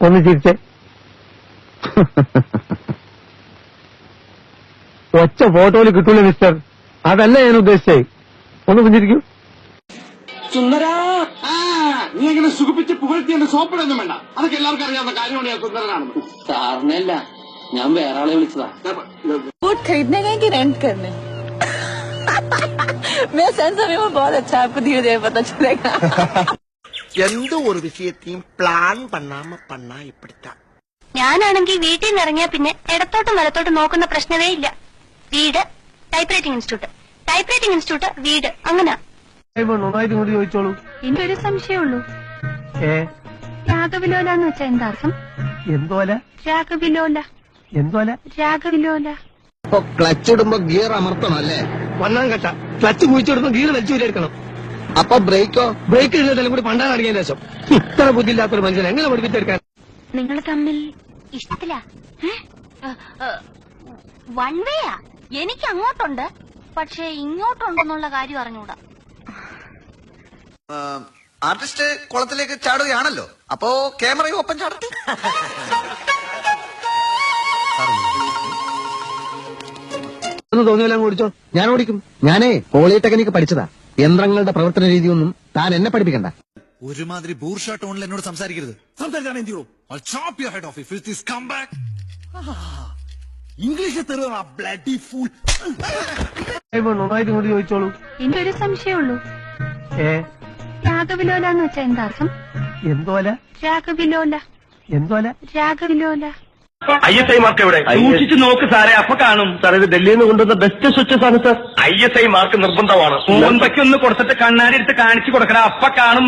ഒന്ന് ചിരിച്ചേ ഒച്ച ഫോട്ടോയിൽ കിട്ടൂല മിസ്റ്റർ അതല്ല ഞാൻ ഉദ്ദേശിച്ചേ ഒന്ന് പുഞ്ചിരിക്കൂ സുന്ദരാ ആ നീ അങ്ങനെ സുഖിപ്പിച്ച് പുകഴ്ത്തി എന്റെ സോപ്പിടൊന്നും വേണ്ട അതൊക്കെ എല്ലാവർക്കും അറിയാവുന്ന കാര്യമാണ് ഞാൻ സുന്ദരനാണെന്ന് സാറിനല്ല ഞാൻ വേറെ ആളെ വിളിച്ചതാ बूट खरीदने गए कि रेंट करने मेरा सेंस ऑफ ह्यूमर बहुत अच्छा है आपको धीरे धीरे पता चलेगा எந்த ஒரு விஷயத்தையும் பிளான் பண்ணாம பண்ணா இப்படித்தான் ഞാനാണെങ്കിൽ വീട്ടിൽ നിന്ന് ഇറങ്ങിയ പിന്നെ ഇടത്തോട്ടും വലത്തോട്ടും നോക്കുന്ന പ്രശ്നമേ ഇല്ല വീട് type writing institute type writing institute വീട് അങ്ങനെ നന്നായിട്ട് ഇങ്ങോട്ട് ചോദിച്ചോളൂ എന്റെ ഒരു സംശയമുള്ളൂ ഏ രാഗവിലോല എന്ന് വെച്ചാൽ എന്താ അർത്ഥം എന്തോല രാഗവിലോല എന്തോല രാഗവിലോല ഇപ്പൊ ക്ലച്ച് ഇടുമ്പോ ഗിയർ അമർത്തണം അല്ലേ ഒന്നാം ഘട്ട ക്ലച്ച് കുഴിച്ചെടുത്ത് ഗീർ വലിച്ചു എടുക്കണം അപ്പൊ ബ്രേക്കോ? ബ്രേക്ക് ഇടുന്നതെല്ലാം കൂടി പണ്ടാണ് അടങ്ങിയ ശേഷം ഇത്ര ബുദ്ധി ബുദ്ധിയില്ലാത്തൊരു മനുഷ്യൻ എങ്ങനെ പഠിപ്പിച്ചെടുക്കാൻ? നിങ്ങൾ തമ്മിൽ ഇഷ്ടത്തിലാ? വൺ വേയാ എനിക്ക് അങ്ങോട്ടുണ്ട്. പക്ഷെ ഇങ്ങോട്ടുണ്ടെന്നുള്ള കാര്യം അറിഞ്ഞൂടാ. ആർട്ടിസ്റ്റ് കുളത്തിലേക്ക് ചാടുകയാണല്ലോ. അപ്പോ ക്യാമറയും ഒപ്പം ചാടട്ടെ. ഒന്നും തോന്നിയല്ല ഓടിച്ചോ ഞാൻ ഓടിക്കും ഞാനേ പോളിടെക്നിക്ക് പഠിച്ചതാ. യന്ത്രങ്ങളുടെ പ്രവർത്തന രീതിയൊന്നും താൻ എന്നെ പഠിപ്പിക്കണ്ട. ഒരുമാതിരി ബൂർഷ ടോണിൽ എന്നോട് സംസാരിക്കരുത്. സംസാരിച്ചാണ് എന്ത് ചെയ്യൂ chop your head off if this come back English തെരുവാ bloody full നന്നായിട്ട് ഇങ്ങോട്ട് ചോദിച്ചോളൂ. എന്റെ ഒരു സംശയമുള്ളൂ ഏ? രാഗവിലോല എന്ന് വെച്ചാൽ എന്താ അർത്ഥം? എന്തോല? രാഗവിലോല എന്തോല? രാഗവിലോല ഐ എസ് ഐ മാർക്ക് എവിടെ? സൂക്ഷിച്ചു നോക്ക് സാറേ അപ്പൊ കാണും. സാർ ഇത് ഡൽഹിയിൽ നിന്ന് കൊണ്ടുവന്ന ബെസ്റ്റ് സ്വിച്ചസ് ആണ് sir. I S I mark നിർബന്ധമാണ്. ഒന്ന് കൊടുത്തിട്ട് കണ്ണാടി എടുത്ത് കാണിച്ചു കൊടുക്കണം. അപ്പൊ കാണും